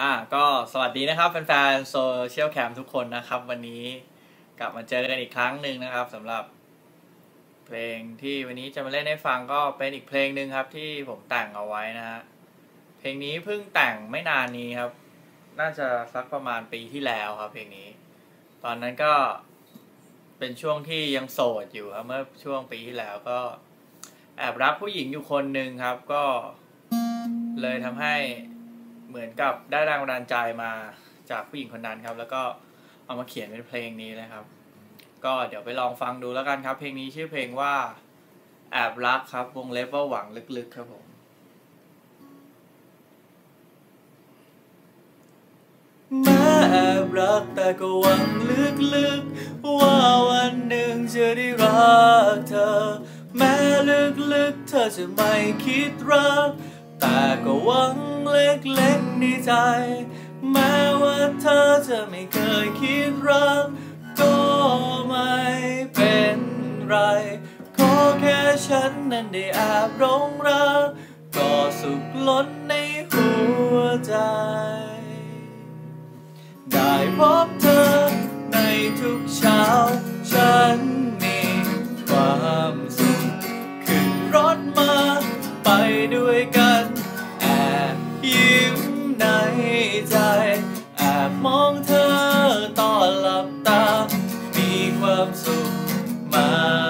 อ่าก็สวัสดีนะครับแฟนๆโซเชียลแคมทุกคนนะครับ วันนี้กลับมาเจอกันอีกครั้งหนึ่งนะครับสำหรับ เพลงที่วันนี้จะมาเล่นให้ฟังก็เป็นอีกเพลงหนึ่งครับ ที่ผมแต่งเอาไว้นะฮะเพลงนี้เพิ่งแต่งไม่นานนี้ครับ น่าจะสักประมาณปีที่แล้วครับ เพลงนี้ ตอนนั้นก็เป็นช่วงที่ยังโสดอยู่ครับเมื่อช่วงปีที่แล้วก็ แอบรักผู้หญิงอยู่คนหนึ่งครับ ก็เลยทำให้ เหมือนกับได้แรงบันดาลใจมาจากผู้หญิงคนนั้นครับ แล้วก็เอามาเขียนเป็นเพลงนี้นะครับ ก็เดี๋ยวไปลองฟังดูแล้วกันครับ เพลงนี้ชื่อเพลงว่าแอบรักครับ วงเล็บว่าหวังลึกๆครับผมแม้แอบรักแต่ก็หวังลึกๆ ว่าวันหนึ่งจะได้รักเธอ แม้ลึกๆ เธอจะไม่คิดรัก แต่ก็หวังเล็กๆในใจ แม้ว่าเธอจะไม่เคยคิดรัก ก็ไม่เป็นไร ขอแค่ฉันนั้นได้แอบหลงรัก ก็สุขล้นในหัวใจ ได้พบเธอในทุกเช้า ฉันมีความสุข ขึ้นรถมาไปด้วยกัน ควา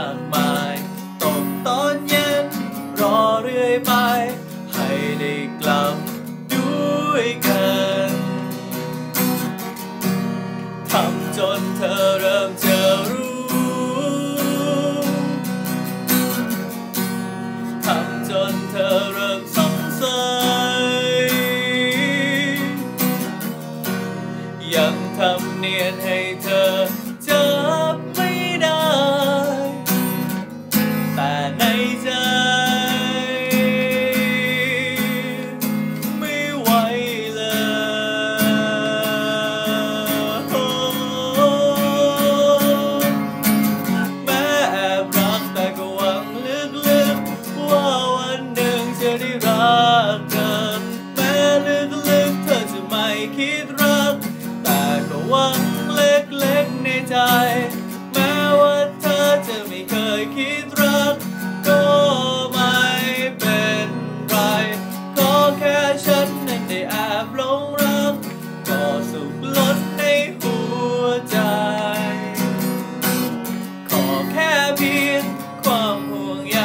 เพียงความห่วงใย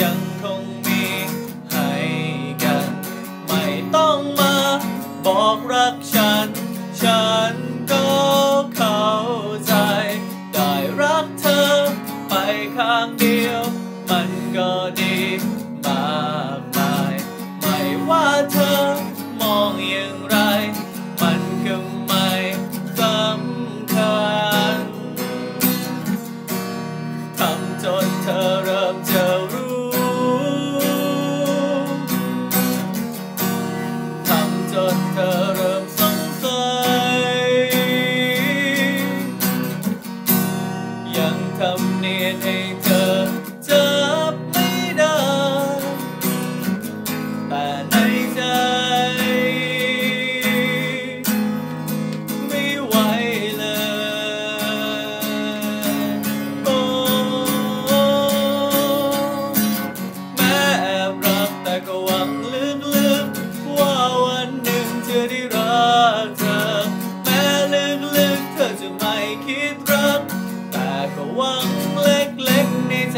ยังคงมีให้กัน ไม่ต้องมาบอกรักฉัน ฉันก็เข้าใจ ได้รักเธอไปข้างเดียว มันก็ดีมากมาย ไม่ว่าเธอมองอย่างไร ยังทำเนียนให้เธอ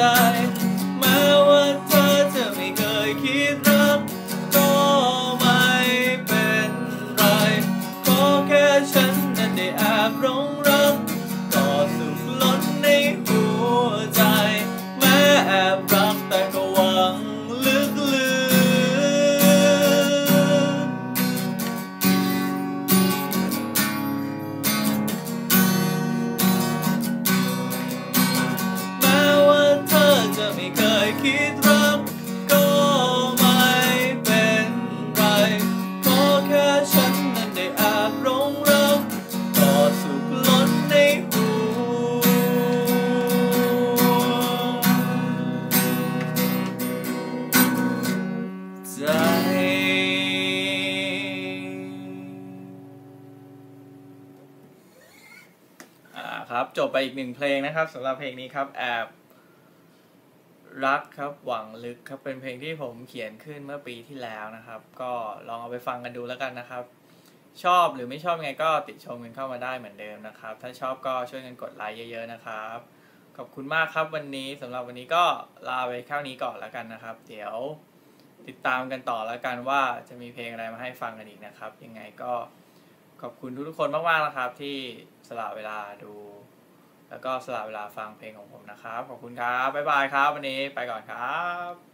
lugar. จบไปอีกหนึ่งเพลงนะครับสำหรับเพลงนี้ครับแอบรักครับหวังลึกครับเป็นเพลงที่ผมเขียนขึ้นเมื่อปีที่แล้วนะครับ ก็ลองเอาไปฟังกันดูแล้วกันนะครับ ชอบหรือไม่ชอบไงก็ติชมกันเข้ามาได้เหมือนเดิมนะครับ ถ้าชอบก็ช่วยกันกดไลค์เยอะ ๆนะครับ ขอบคุณมากครับวันนี้สำหรับวันนี้ก็ลาไปแค่นี้ก่อนแล้วกันนะครับ เดี๋ยวติดตามกันต่อแล้วกันว่าจะมีเพลงอะไรมาให้ฟังกันอีกนะครับ ยังไงก็ ขอบคุณทุกๆคนมากๆนะครับ ที่สละเวลาดู แล้วก็สละเวลาฟังเพลงของผมนะครับ ขอบคุณครับ บ๊ายบายครับ วันนี้ไปก่อนครับ